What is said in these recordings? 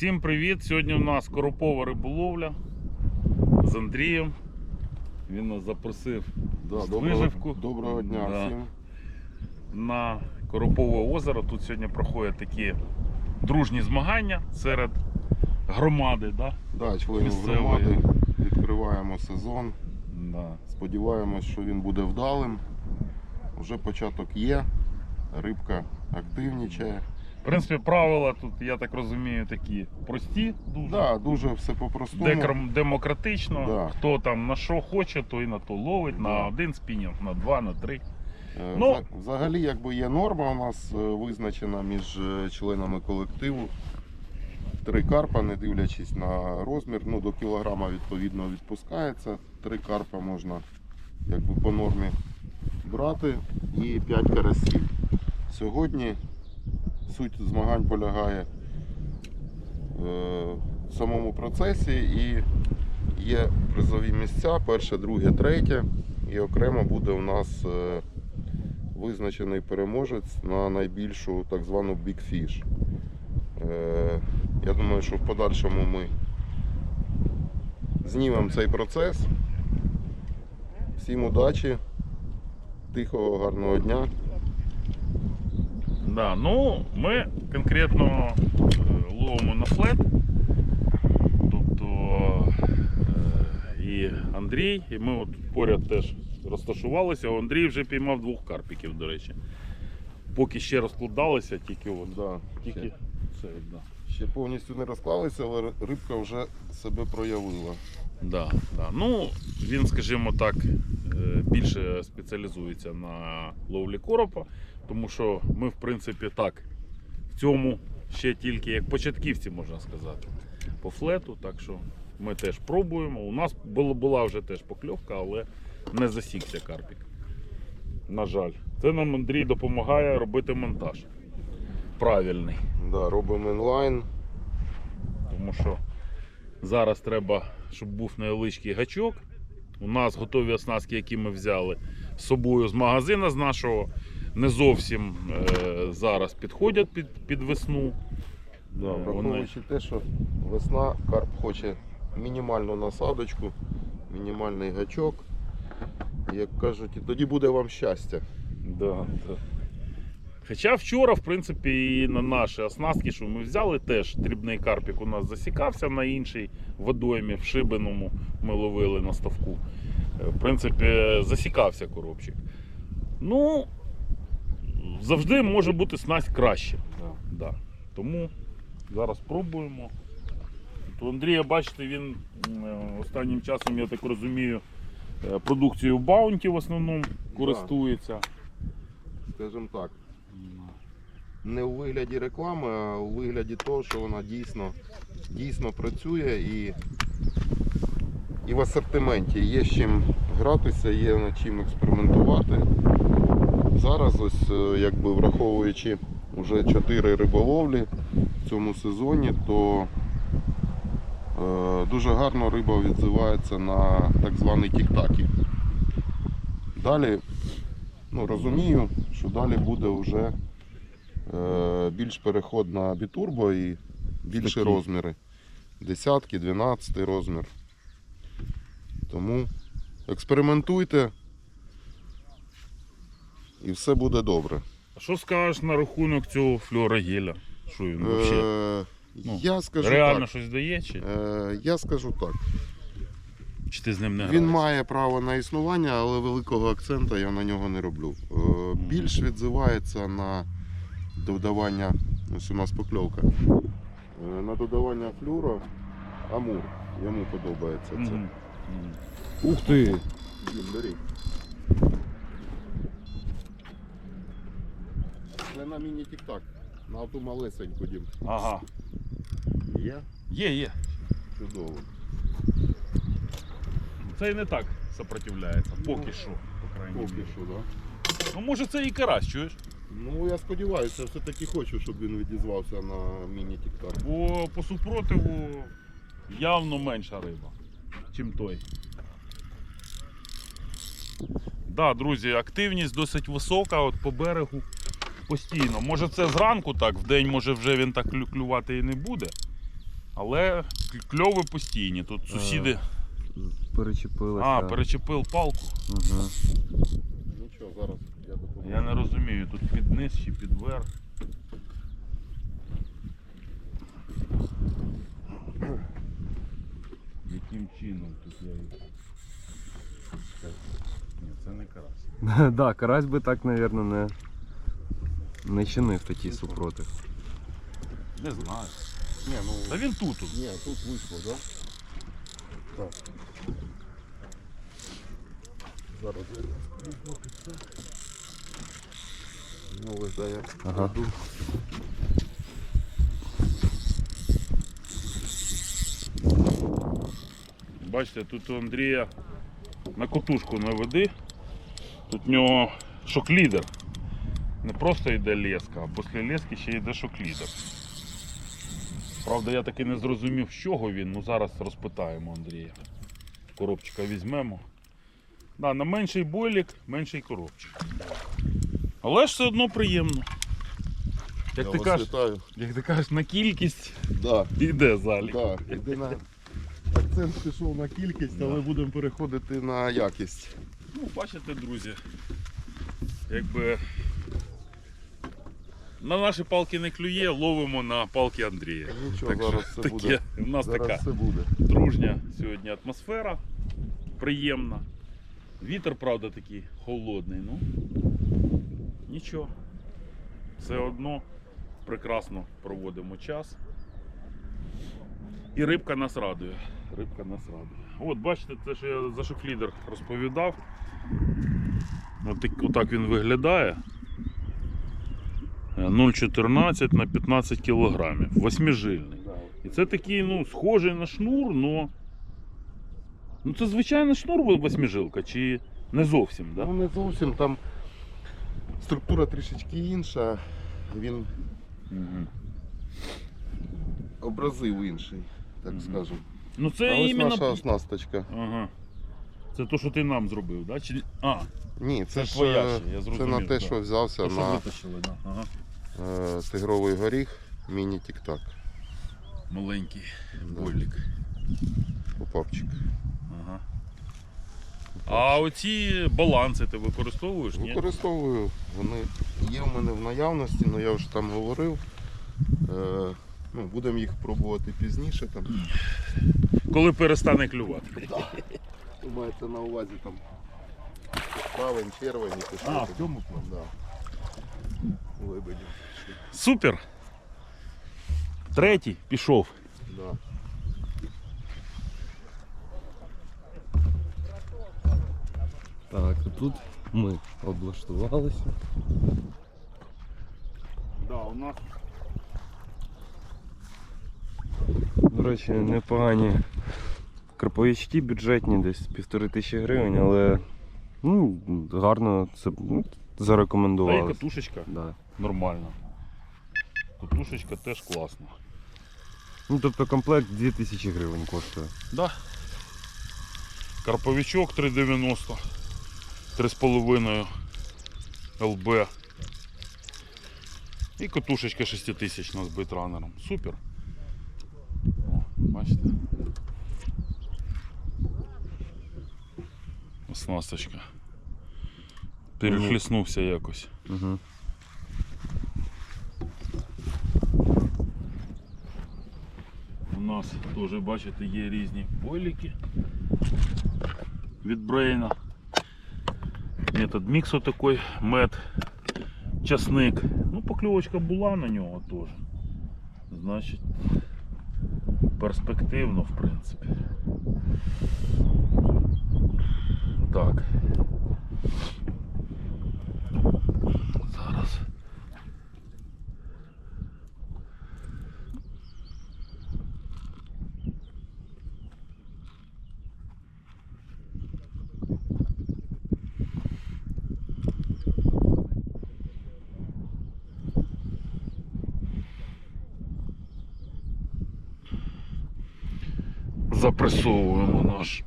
Всім привіт! Сьогодні у нас коропова риболовля з Андрієм. Він нас запросив Да, З доброго, виживку. доброго дня Да. всім. на Коропове озеро. Тут сьогодні проходять такі дружні змагання серед громади. Да? Да, членів громади відкриваємо сезон. Да. Сподіваємось, що він буде вдалим. Уже початок є, рибка активнічає. В принципі, правила тут, я так розумію, такі прості, дуже Да, дуже все по-простому. Декром- демократично. Да. Хто там на що хоче, той на то ловить, на Да. один спінінг, на два, на три. Е, Ну- вза- Взагалі, якби є норма у нас е, визначена між е, членами колективу. Три карпа, не дивлячись на розмір, ну до кілограма відповідно відпускається. Три карпа можна якби по нормі брати і 5 карасів. Сьогодні суть змагань полягає е, в самому процесі і є призові місця, перше, друге, третє. І окремо буде у нас е, визначений переможець на найбільшу так звану Big Fish. Е, Я думаю, що в подальшому ми знімемо цей процес. Всім удачі, тихого, гарного дня. Да, ну, ми конкретно е, ловимо на флет. Тобто е, і Андрій, і ми от поряд теж розташувалися. А Андрій вже піймав двох карпіків, до речі. Поки ще розкладалися, тільки от. Да, Тільки ще, це, да. ще повністю не розклалися, але рибка вже себе проявила. Да, да. Ну, він, скажімо так, е, більше спеціалізується на ловлі коропа, тому що ми, в принципі, так, в цьому ще тільки як початківці, можна сказати, по флету. Так що ми теж пробуємо. У нас була вже теж покльовка, але не засікся карпік. На жаль. Це нам Андрій допомагає робити монтаж. Правильний. Да, робимо інлайн. Тому що зараз треба, щоб був невеличкий гачок. У нас готові оснастки, які ми взяли з собою з магазина з нашого, не зовсім е, зараз підходять під, під весну. Да, Е, вони- враховуючи те, що весна, карп хоче мінімальну насадочку, мінімальний гачок. Як кажуть, і тоді буде вам щастя. Да, да. Хоча вчора, в принципі, і на наші оснастки, що ми взяли, теж дрібний карпік у нас засікався на іншій водоймі, в Шибиному ми ловили на ставку. Е, В принципі, засікався коробчик. Ну, завжди може бути снасть краще. Да. Тому зараз спробуємо. От у Андрія, бачите, він е, останнім часом, я так розумію, е, продукцією Баунті в основному користується. Скажімо так, не у вигляді реклами, а у вигляді того, що вона дійсно, дійсно працює і, і в асортименті є з чим гратися, є над чим експериментувати. Зараз, ось, е, якби враховуючи вже 4 риболовлі в цьому сезоні, то е, дуже гарно риба відзивається на так званий тік-такі. Далі ну, розумію, що далі буде вже е, більш переход на бітурбо і більші Такі. розміри. Десятки, 12 розмір. Тому експериментуйте і все буде добре. А що скажеш на рахунок цього флюорогеля? Що він взагалі? Е, ну, я скажу Реально так. щось дає? Чи, Е, я скажу так. чи ти з ним не Він має право на існування, але великого акцента я на нього не роблю. Е, Більш відзивається на додавання, ось у нас покльовка, Е, на додавання флюро амур. Йому подобається це. Ух ти! Блін, бери. Це на міні-тік-так. На ту малесеньку дім. Ага. Є? Є, є. Чудово. Це і не так сопротивляється. Поки що, по крайній Поки мірі. що, так? Ну може це і карась, чуєш? Ну я сподіваюся, все-таки хочу, щоб він відізвався на міні-тік-так. Бо по супротиву явно менша риба, чим той. Да, друзі, активність досить висока от по берегу постійно. Може це зранку так, в день може вже він так клювати і не буде. Але кльови постійні. Тут сусіди. Перечепилася. А, перечепив палку. Угу. Нічого, зараз я допоможу. Я не розумію, тут під низ чи під верх. Яким чином тут я їх. Ні, це не карась. да, карась би так, напевно, не, не чинив такий супротив. Не знаю. Ні, ну, Та він тут. тут. ні, тут вийшло. Да? Так. Зараз я візьму під. Ну, ось, да, я Ага. Бачите, тут у Андрія на котушку наведи. Тут в нього шоклідер. Не просто йде леска, а після лески ще йде шоклідер. Правда, я таки не зрозумів, з чого він, ну зараз розпитаємо Андрія. Коробчика візьмемо. Да, на менший бойлік, менший коробчик. Але ж все одно приємно. Як Я ти вас кажеш, вітаю. як ти кажеш, на кількість Да, йде залік. да. Єдине, акцент пішов на кількість, Да. але будемо переходити на якість. Ну, бачите, друзі, якби на наші палки не клює, ловимо на палки Андрія. Нічого, Так зараз що все таке, буде. у нас Зараз така все буде. дружня сьогодні атмосфера, приємна. Вітер, правда, такий холодний, ну нічого. Все одно прекрасно проводимо час. І рибка нас радує. Рибка нас радує. От бачите, це що я за шофлідер розповідав. От так- отак він виглядає. Е, 0,14 на 15 кілограмів. Восьмижильний. І це такий, ну, схожий на шнур, но. Ну це звичайна шнур восьмижилка, чи не зовсім, да? Ну не зовсім там структура трішечки інша, він Мгм. образив інший, так Мгм. скажемо. Ну це а ось іменно. наша оснасточка. Ага. Це то, що ти нам зробив, да? Чи... А, Ні, це, Це ж твоя е, ще, я це на те, да. що взявся то, що на витащили, да. Ага. Е, тигровий горіх міні-тік-так. Маленький бойлік. Попапчик. Ага. А оці баланси ти використовуєш? Ні? Використовую, вони є в мене в наявності, але я вже там говорив. Е, ну, будемо їх пробувати пізніше. Там. Коли перестане клювати. Маєте на увазі там травень, червень і. А, в цьому плані? Да. Лебеді. Супер! Третій пішов. Да. Так, тут ми облаштувалися. Да, у нас До речі, непогані карповички бюджетні, десь півтори тисячі гривень, але ну, гарно це ну, Та і катушечка Да. Нормальна. Катушечка теж класна. Ну, тобто комплект 2000 гривень коштує. Да. Карповичок 3,90. 3,5 ЛБ. І катушечка 6000 з бейтранером. Супер. О, бачите. Оснасточка. Перехліснувся якось. Угу. Нас теж, бачите, є різні бойліки від Брейна. Метод міксу такий, мед, часник. Ну, покльовочка була на нього теж. Значить, перспективно, в принципі. Так. Зараз. Запресовуємо наш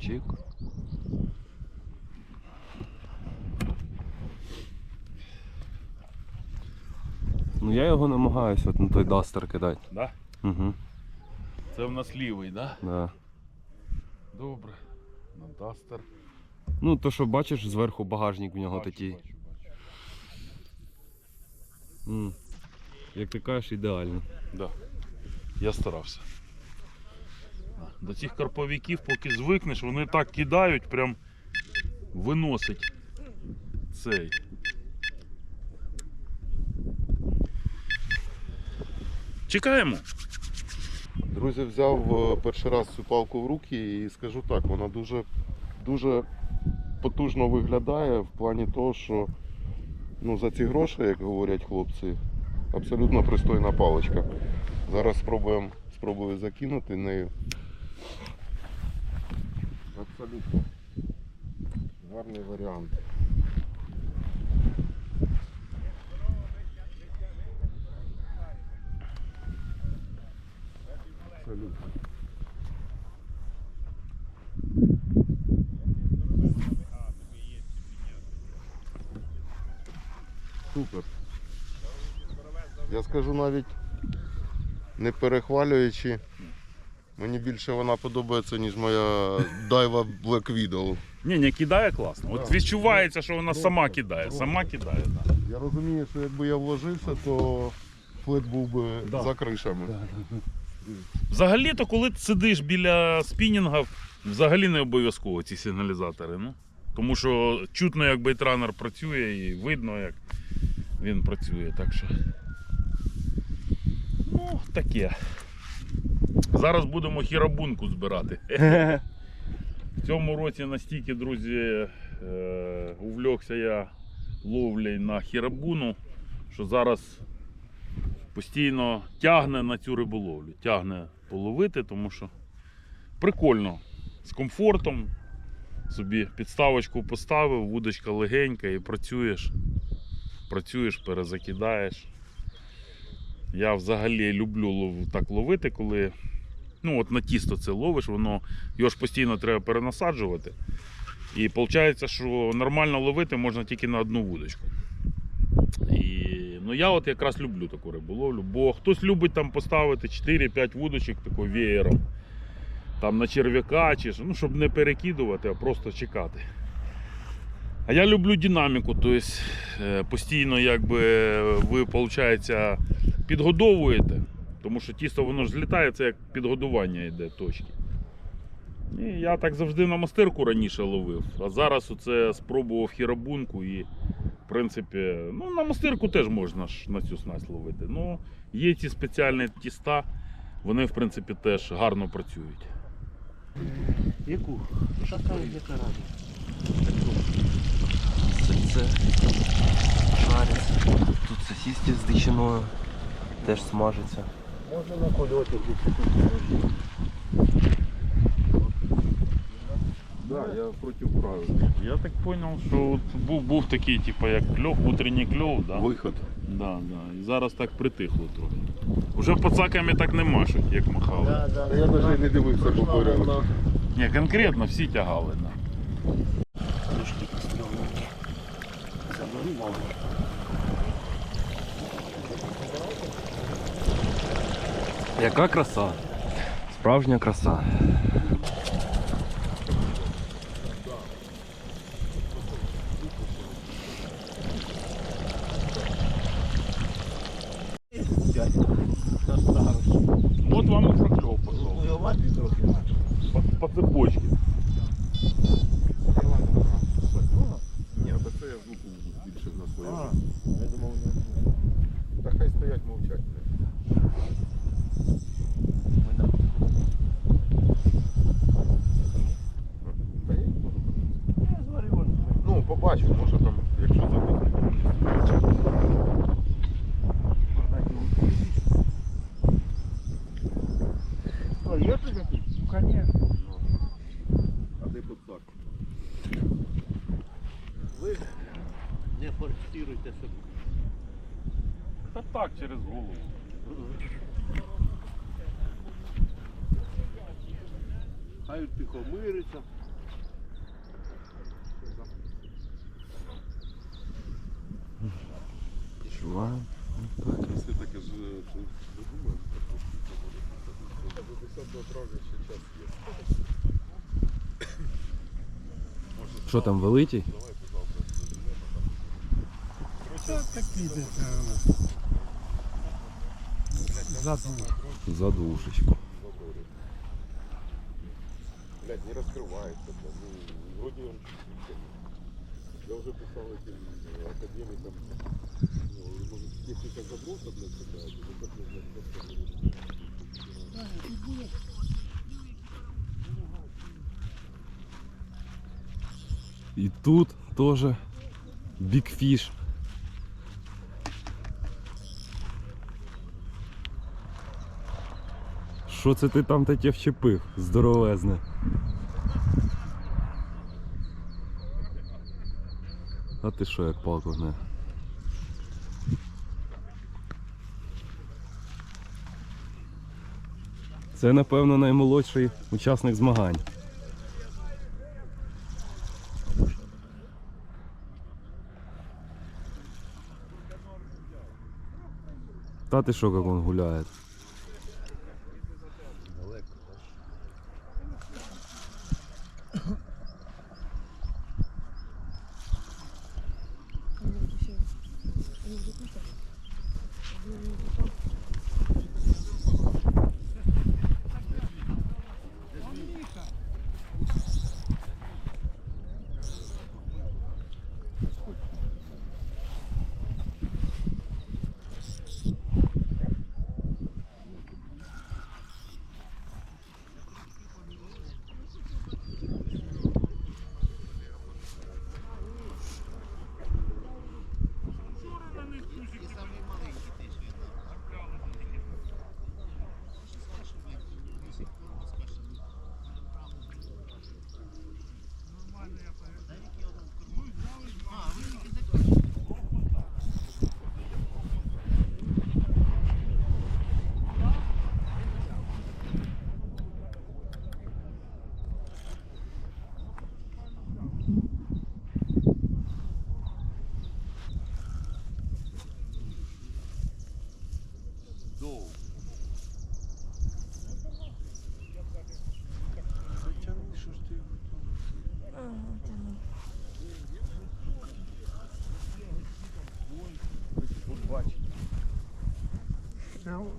Чик. Ну я його намагаюся от на той дастер кидати. Да? Угу. Це в нас лівий, да? Да. Добре. На дастер. Ну, то що бачиш, зверху багажник в нього Бачу, такий. бачу, бачу. М. Як ти кажеш, ідеально. Да. Я старався. До цих карповиків, поки звикнеш, вони так кидають, прям виносить цей. Чекаємо. Друзі, взяв е, перший раз цю палку в руки і скажу так, вона дуже, дуже потужно виглядає в плані того, що ну, за ці гроші, як говорять хлопці, абсолютно пристойна паличка. Зараз спробуємо спробую закинути нею. Абсолютно гарний варіант. Абсолютно. Супер. Я скажу навіть не перехвалюючи. Мені більше вона подобається, ніж моя дайва Black Widow. Ні, не кидає класно. От відчувається, що вона сама кидає. Сама кидає. Да. Я розумію, що якби я вложився, то флет був би Да. за кришами. Взагалі-то, коли ти сидиш біля спінінгів, взагалі не обов'язково ці сигналізатори. Ну? Тому що чутно, як бейтранер працює, і видно, як він працює. Так що. Ну, таке. Зараз будемо хірабунку збирати. В цьому році настільки, друзі, е, увлекся я ловлею на хірабуну, що зараз постійно тягне на цю риболовлю. Тягне половити, тому що прикольно, з комфортом. Собі підставочку поставив, вудочка легенька і працюєш. Працюєш, перезакидаєш. Я взагалі люблю так ловити, коли ну, от на тісто це ловиш, воно його ж постійно треба перенасаджувати. І виходить, що нормально ловити можна тільки на одну вудочку. І, ну я от якраз люблю таку риболовлю, бо хтось любить там поставити 4-5 вудочок такою веєром. Там на черв'яка, чи ну, щоб не перекидувати, а просто чекати. А я люблю динаміку, тобто постійно якби ви, виходить, підгодовуєте, тому що тісто воно ж злітає, це як підгодування йде точки. І я так завжди на мастирку раніше ловив, а зараз оце спробував хірабунку і в принципі, ну на мастирку теж можна ж на цю снасть ловити. Ну, є ці спеціальні тіста, вони в принципі теж гарно працюють. Яку? Така, яка рада. Це жариться. Тут сосиски з дичиною теж смажаться. Можна на кольоті десь Да, я проти правил. Я так зрозумів, що от був, був такий, типу, як кльов, утренній кльов, да? Виход. Да, да. І зараз так притихло трохи. Уже пацаками так не машуть, як махали. Да, да, Я навіть не дивився по порядку. Ні, конкретно всі тягали. Да. Трошки пострілнути. Заберу Яка краса? Справжня краса. П'ять. Доставиш. От вам і прокльов пішов. Воювати трохи. По, по цепочці. Хай тихомириться. Так, Если так же думаем, до 10 травня ще час є. Що там, великий? Задушечку. Блядь, не розкривається, блядь. Ну, вроді он Я вже писав этим э, академикам, ну, может, техника заброса, блядь, такая, ну, как нужно просто... І тут теж бікфіш. Що це ти там таке вчепив? Здоровезне. А ти що, як палку не? Це, напевно, наймолодший учасник змагань. Та ти що, як він гуляє?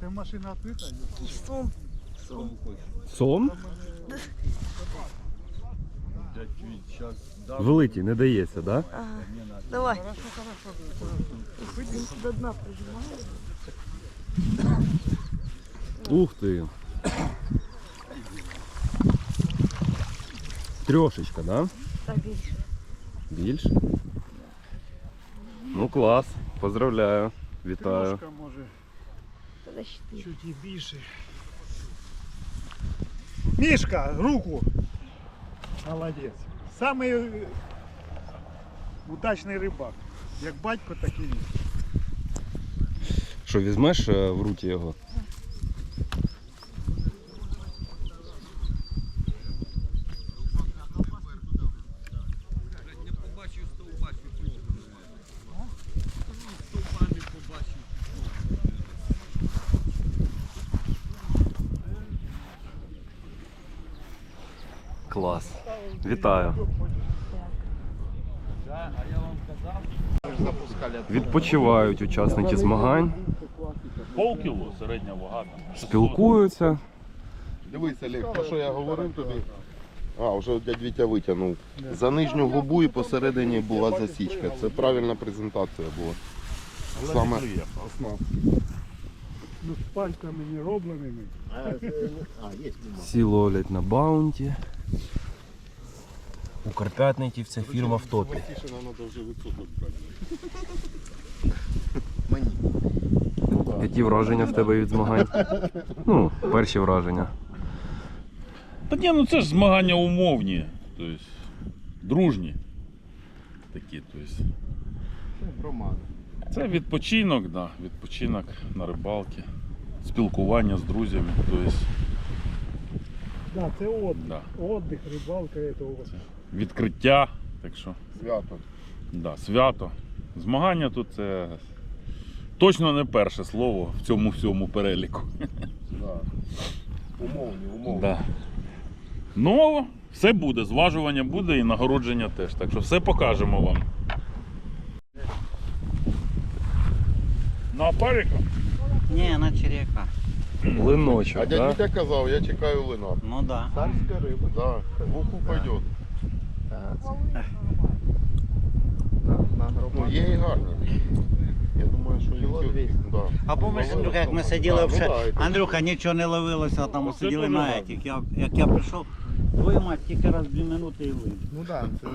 Це машина відкрита? Сум. Сум. Сон? Великий, не дається, так? Да? Ага. Давай. До дна прижимаю. Ух ти. Трьошечка, да? Так більше. Більше? Ну клас. Поздравляю. Вітаю. Трошка може Чотири. чуть і більше. Мішка, руку. Молодець. Самий е, удачний рибак. Як батько, так і він. Що, візьмеш е, в руки його? Клас. Вітаю. Відпочивають учасники змагань, Полкіло середня вага. спілкуються. Дивись, Олег, то, що я говорив тобі. А, вже дядь Вітя витягнув. За нижню губу і посередині була засічка. Це правильна презентація була. Саме основа. Ну, з пальками не робленими. Всі ловлять на баунті. У Карпятників ця фірма в топі. Відсоток брати. Які враження в тебе від змагань? Ну, перші враження. Та ні, ну це ж змагання умовні, тобто дружні. Такі, тобто. Це відпочинок, да, відпочинок на рибалці, спілкування з друзями, тобто, Да, це отдих. да, Отдих, рибалка, це от. відкриття. Так що, Свято. да, свято. Змагання тут це точно не перше слово в цьому всьому переліку. Да. Умовні, умовні. Да. Ну, все буде, зважування буде і нагородження теж. Так що все покажемо вам. На паріка? Не, на черека. Линочок, А дядь? Вітя казав, я чекаю лина. Ну да. Царська риба. Да. В уху пойдет. Ну, є і гарні. Я думаю, що їх... Да. А помниш, Андрюха, як ми сиділи вже, ну да, Андрюха, нічого не ловилося, там Оце сиділи на етік. Я, як я прийшов, твою мать, тільки раз дві минути і ви. Ну да, це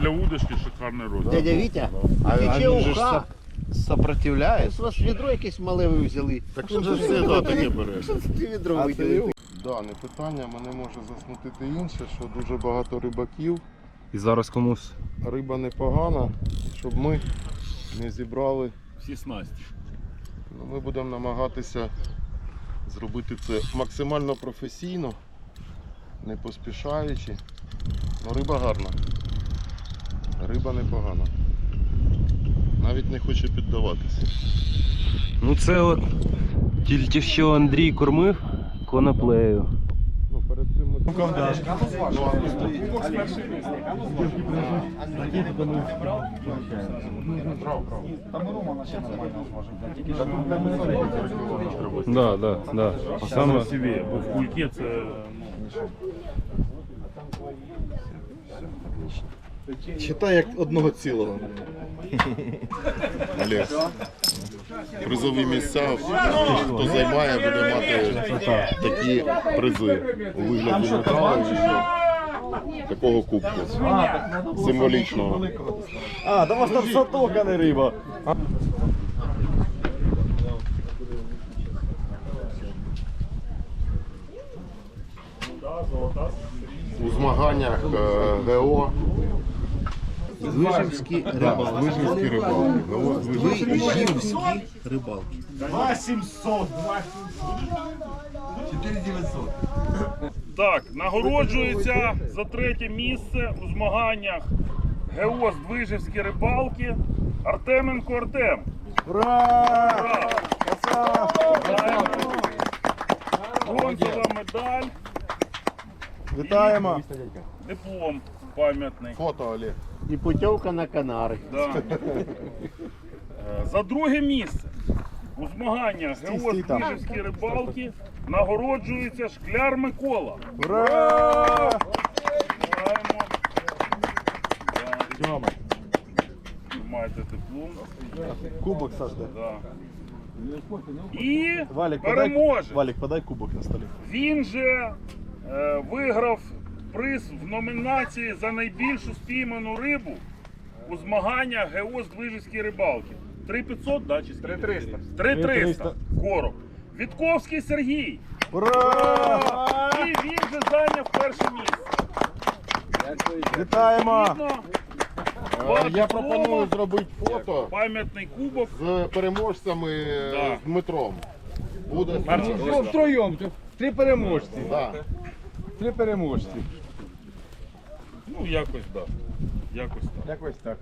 Для удочки шикарний розмір. Дядя Вітя, А, же ж уха. Сопротивляє. У вас відро якесь мале ви взяли. Так же ж все таке бере. Що це ти відро А виділив? Да, не питання, мене може засмутити інше, що дуже багато рибаків. І зараз комусь Риба непогана, щоб ми не зібрали. Всі снасті. Ну, ми будемо намагатися зробити це максимально професійно, не поспішаючи. Ну, риба гарна. Риба непогана. Навіть не хоче піддаватися. Ну це от тільки що Андрій кормив коноплею. Ну, перед цим ми... Да, да, да. Саме Саме бо в кульки це. Читай як одного цілого. Олег. Призові місця, хто займає, буде мати такі призи у вигляді металу такого кубку. Символічного. А, да вас там соток, а не риба. У змаганнях е, ГО Вижівські рибалки. Вижницькі рибалки. Вижницькі Вижівські рибалки. Так, нагороджується за третє місце у змаганнях ГО Здвижівські рибалки Артеменко Артем. Ура! Вітаємо! Бронзова медаль, Вітаємо. диплом пам'ятний. Фото Олег. І путівка на Канари. Да. Е, За друге місце у змаганнях ГО стій там. Здвижівські рибалки нагороджується Шкляр Микола. Ура! Вітаємо. Да. Маєте диплом. Кубок, Саш. Да. І Валік, подай, переможе. Валік, подай кубок на столі. Він же е, виграв приз в номінації за найбільшу спійману рибу у змаганнях ГО Здвижівські рибалки. 3500, да, чи 3300? 3300. Короб. Вітковський Сергій. Ура! І він же зайняв перше місце. Вітаємо! Е, Я пропоную зробити фото пам'ятний кубок. з переможцями е, Да. з Дмитром. Буде Ну, втроєм, три переможці. Да. Три переможці. Ну, якось так. Якось так. Якось так.